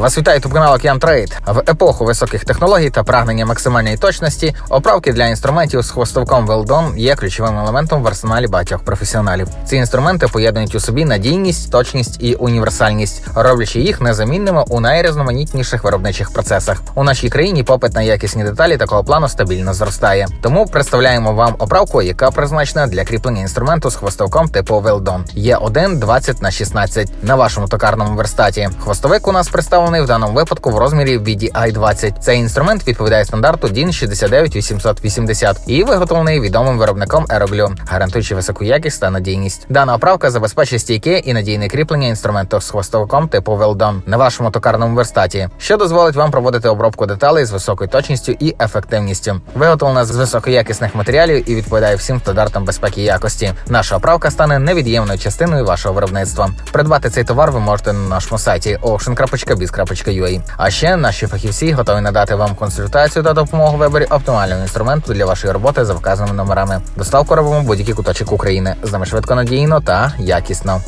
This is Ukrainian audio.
Вас вітає ютуб канал Океан Трейд. В епоху високих технологій та прагнення максимальної точності оправки для інструментів з хвостовком Велдон є ключовим елементом в арсеналі багатьох професіоналів. Ці інструменти поєднують у собі надійність, точність і універсальність, роблячи їх незамінними у найрізноманітніших виробничих процесах. У нашій країні попит на якісні деталі такого плану стабільно зростає. Тому представляємо вам оправку, яка призначена для кріплення інструменту з хвостовком типу Велдон. Є 1 20 на 16 на вашому токарному верстаті. Хвостовик у нас представлений в даному випадку в розмірі VDI 20. Цей інструмент відповідає стандарту DIN 69880 і виготовлений відомим виробником Aeroglue, гарантуючи високу якість та надійність. Дана оправка забезпечить стійке і надійне кріплення інструменту з хвостовиком типу Weldon на вашому токарному верстаті, що дозволить вам проводити обробку деталей з високою точністю і ефективністю. Виготовлена з високоякісних матеріалів і відповідає всім стандартам безпеки і якості. Наша оправка стане невід'ємною частиною вашого виробництва. Придбати цей товар ви можете на нашому сайті ocean.biz.ua. А ще наші фахівці готові надати вам консультацію та допомогу в виборі оптимального інструменту для вашої роботи за вказаними номерами. Доставку робимо будь-який куточок України з нами швидко надійно та якісно.